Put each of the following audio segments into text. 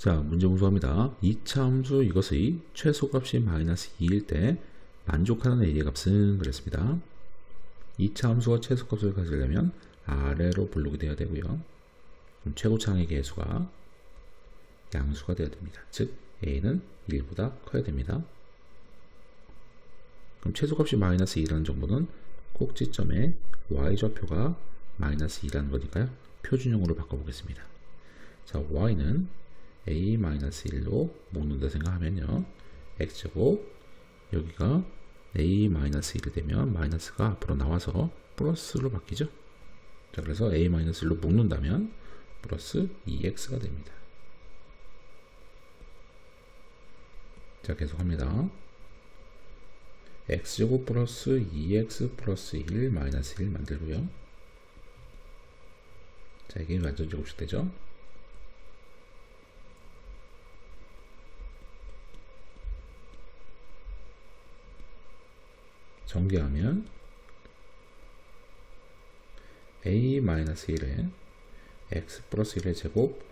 자, 문제 무수합니다. 2차 함수 이것의 최소값이 마이너스 2일 때 만족하는 a의 값은 그랬습니다. 2차 함수가 최소값을 가지려면 아래로 분류가 되어야 되고요. 그럼 최고차항의 개수가 양수가 되어야 됩니다. 즉 a는 1보다 커야 됩니다. 그럼 최소값이 마이너스 2라는 정보는 꼭지점에 y좌표가 마이너스 2라는 거니까요. 표준형으로 바꿔보겠습니다. 자, y는 a-1로 묶는다 생각하면요. x제곱 여기가 a-1이 되면 마이너스가 앞으로 나와서 플러스로 바뀌죠. 자, 그래서 a-1로 묶는다면 플러스 2x가 됩니다. 자, 계속합니다. x제곱 플러스 2x 플러스 1 마이너스 1 만들고요. 자, 이게 완전 제곱식 되죠. 전개하면 a-1에 x 플러스 1의 제곱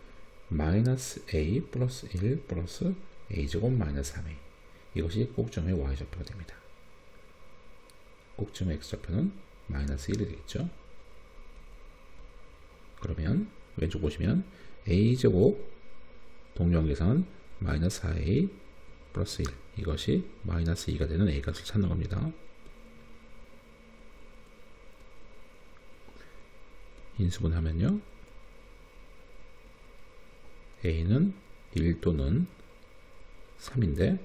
마이너스 a 플러스 1 플러스 a제곱 마이너스 3a 이것이 꼭점의 y좌표가 됩니다. 꼭점의 x좌표는 마이너스 1이 되겠죠. 그러면 왼쪽 보시면 a제곱 동영계산 마이너스 4a 플러스 1 이것이 마이너스 2가 되는 a값을 찾는 겁니다. 인수분하면요. a는 1 또는 3인데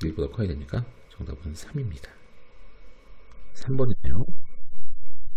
1보다 커야 되니까 정답은 3입니다. 3번이네요.